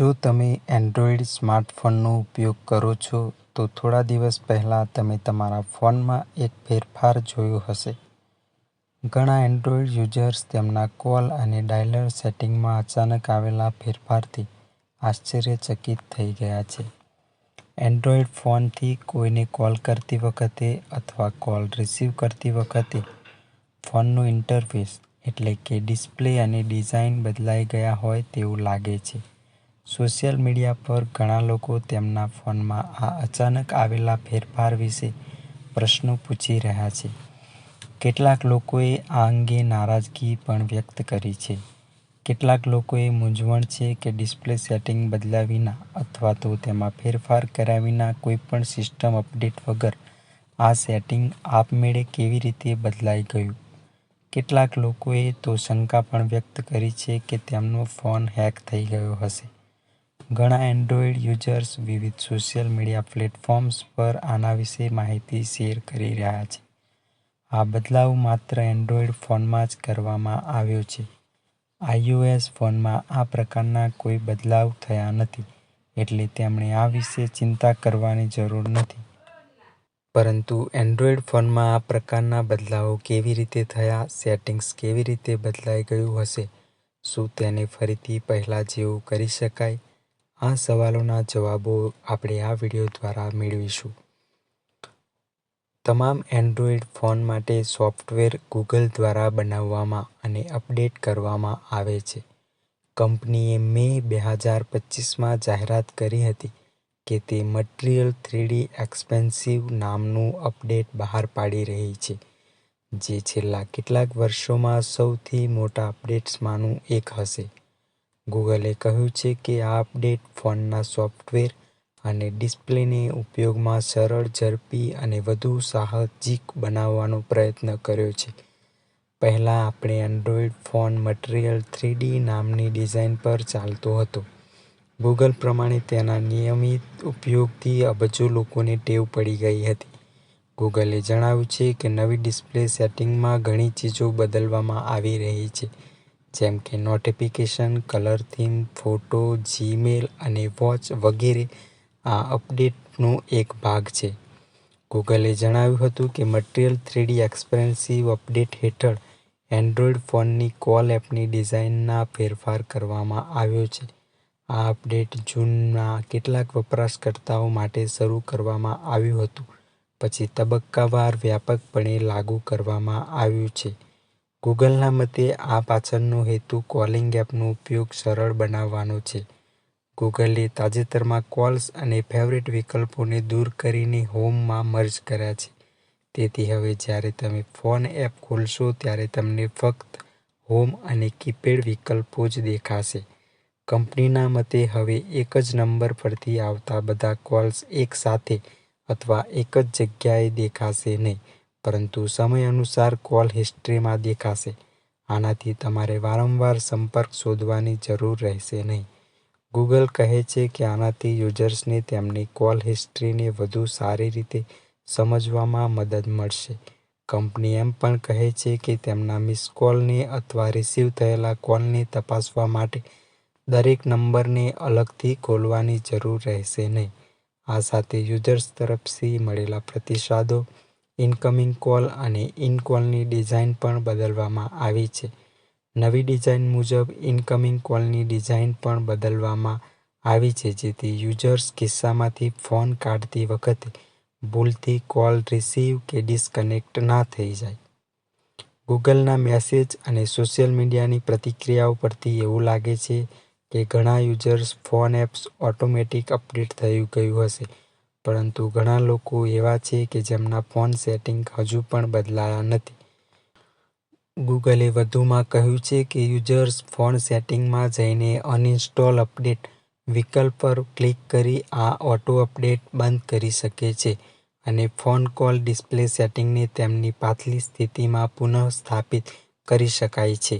જો તમે એન્ડ્રોઇડ સ્માર્ટફોનનો ઉપયોગ કરો છો, તો થોડા દિવસ પહેલાં તમે તમારા ફોનમાં એક ફેરફાર જોયો હશે. ઘણા એન્ડ્રોઇડ યુઝર્સ તેમના કોલ અને ડાયલર સેટિંગમાં અચાનક આવેલા ફેરફારથી આશ્ચર્યચકિત થઈ ગયા છે. એન્ડ્રોઇડ ફોનથી કોઈને કોલ કરતી વખતે અથવા કોલ રિસીવ કરતી વખતે ફોનનું ઇન્ટરફેસ એટલે કે ડિસ્પ્લે અને ડિઝાઇન બદલાઈ ગયા હોય તેવું લાગે છે. સોશિયલ મીડિયા પર ઘણા લોકો તેમના ફોનમાં આ અચાનક આવેલા ફેરફાર વિશે પ્રશ્નો પૂછી રહ્યા છે. કેટલાક લોકોએ આ અંગે નારાજગી પણ વ્યક્ત કરી છે. કેટલાક લોકોને મૂંઝવણ છે કે ડિસ્પ્લે સેટિંગ બદલ્યા વિના અથવા તો તેમાં ફેરફાર કર્યા વિના કોઈપણ સિસ્ટમ અપડેટ વગર આ સેટિંગ આપમેળે કેવી રીતે બદલાઈ ગયું. કેટલાક લોકોએ તો શંકા પણ વ્યક્ત કરી છે કે તેમનો ફોન હેક થઈ ગયો હશે. ઘણા એન્ડ્રોઇડ યુઝર્સ વિવિધ સોશિયલ મીડિયા પ્લેટફોર્મ્સ પર આના વિશે માહિતી શેર કરી રહ્યા છે. આ બદલાવ માત્ર એન્ડ્રોઇડ ફોનમાં જ કરવામાં આવ્યો છે. આઈઓએસ ફોનમાં આ પ્રકારના કોઈ બદલાવ થયા નથી, એટલે તેમણે આ વિશે ચિંતા કરવાની જરૂર નથી. પરંતુ એન્ડ્રોઇડ ફોનમાં આ પ્રકારના બદલાવો કેવી રીતે થયા, સેટિંગ્સ કેવી રીતે બદલાઈ ગયું હશે, શું તેને ફરીથી પહેલાં જેવું કરી શકાય? આ સવાલોના જવાબો આપણે આ વિડિયો દ્વારા મેળવીશું. તમામ એન્ડ્રોઈડ ફોન માટે સોફ્ટવેર ગૂગલ દ્વારા બનાવવામાં અને અપડેટ કરવામાં આવે છે. કંપનીએ મે બે હજાર પચીસમાં જાહેરાત કરી હતી કે તે મટીરીયલ થ્રીડી એક્સપેન્સિવ નામનું અપડેટ બહાર પાડી રહી છે, જે છેલ્લા કેટલાક વર્ષોમાં સૌથી મોટા અપડેટ્સમાંનું એક હશે. ગૂગલે કહ્યું છે કે આ અપડેટ ફોનના સોફ્ટવેર અને ડિસ્પ્લેને ઉપયોગમાં સરળ, ઝડપી અને વધુ સાહજિક બનાવવાનો પ્રયત્ન કર્યો છે. પહેલાં આપણે Android phone material three D નામની ડિઝાઇન પર ચાલતો હતો. ગૂગલ પ્રમાણે તેના નિયમિત ઉપયોગથી અબજો લોકોને ટેવ પડી ગઈ હતી. ગૂગલે જણાવ્યું છે કે નવી ડિસ્પ્લે સેટિંગમાં ઘણી ચીજો બદલવામાં આવી રહી છે, જેમ કે notification, colour theme, photo, Gmail અને વોચ વગેરે આ અપડેટનો એક ભાગ છે. ગૂગલે જણાવ્યું હતું કે material three D expensive update હેઠળ એન્ડ્રોઇડ ફોનની કોલ એપની ડિઝાઇનના ફેરફાર કરવામાં આવ્યો છે. આ અપડેટ જૂનમાં કેટલાક વપરાશકર્તાઓ માટે શરૂ કરવામાં આવ્યું હતું પછી તબક્કાવાર વ્યાપકપણે લાગુ કરવામાં આવ્યું છે. ગૂગલના મતે, આ પાછળનો હેતુ કોલિંગ એપનો ઉપયોગ સરળ બનાવવાનો છે. ગૂગલે તાજેતરમાં કોલ્સ અને ફેવરિટ વિકલ્પોને દૂર કરીને હોમમાં મર્જ કર્યા છે. તેથી હવે જ્યારે તમે ફોન એપ ખોલશો ત્યારે તમને ફક્ત હોમ અને કીપેડ વિકલ્પો જ દેખાશે. કંપનીના મતે, હવે એક જ નંબર પરથી આવતા બધા કોલ્સ એક સાથે અથવા એક જ જગ્યાએ દેખાશે નહીં, પરંતુ સમય અનુસાર કોલ હિસ્ટ્રીમાં દેખાશે. આનાથી તમારે વારંવાર સંપર્ક શોધવાની જરૂર રહેશે નહીં. ગૂગલ કહે છે કે આનાથી યુઝર્સને તેમની કોલ હિસ્ટ્રીને વધુ સારી રીતે સમજવામાં મદદ મળશે. કંપની એમ પણ કહે છે કે તેમના મિસ કોલને અથવા રિસીવ થયેલા કોલને તપાસવા માટે દરેક નંબરને અલગથી ખોલવાની જરૂર રહેશે નહીં. આ સાથે યુઝર્સ તરફથી મળેલા પ્રતિસાદો, ઇનકમિંગ કોલ અને ઇન-કોલની ડિઝાઇન પણ બદલવામાં આવી છે. નવી ડિઝાઇન મુજબ, ઇનકમિંગ કોલની ડિઝાઇન પણ બદલવામાં આવી છે જેથી યુઝર્સ ખિસ્સામાંથી ફોન કાઢતી વખતે ભૂલથી કોલ રિસીવ કે ડિસ્કનેક્ટ ના થઈ જાય. ગૂગલના મેસેજ અને સોશિયલ મીડિયાની પ્રતિક્રિયાઓ પરથી એવું લાગે છે કે ઘણા users phone apps automatic update થઈ ગયું હશે, પરંતુ ઘણા લોકો એવા છે કે જેમના ફોન સેટિંગ હજુ પણ બદલાયા નથી. ગૂગલે વધુમાં કહ્યું છે કે યુઝર્સ ફોન સેટિંગમાં જઈને અનઇન્સ્ટોલ અપડેટ વિકલ્પ પર ક્લિક કરી આ ઓટો અપડેટ બંધ કરી શકે છે અને ફોન કોલ ડિસ્પ્લે સેટિંગને તેમની પાછલી સ્થિતિમાં પુનઃસ્થાપિત કરી શકાય છે.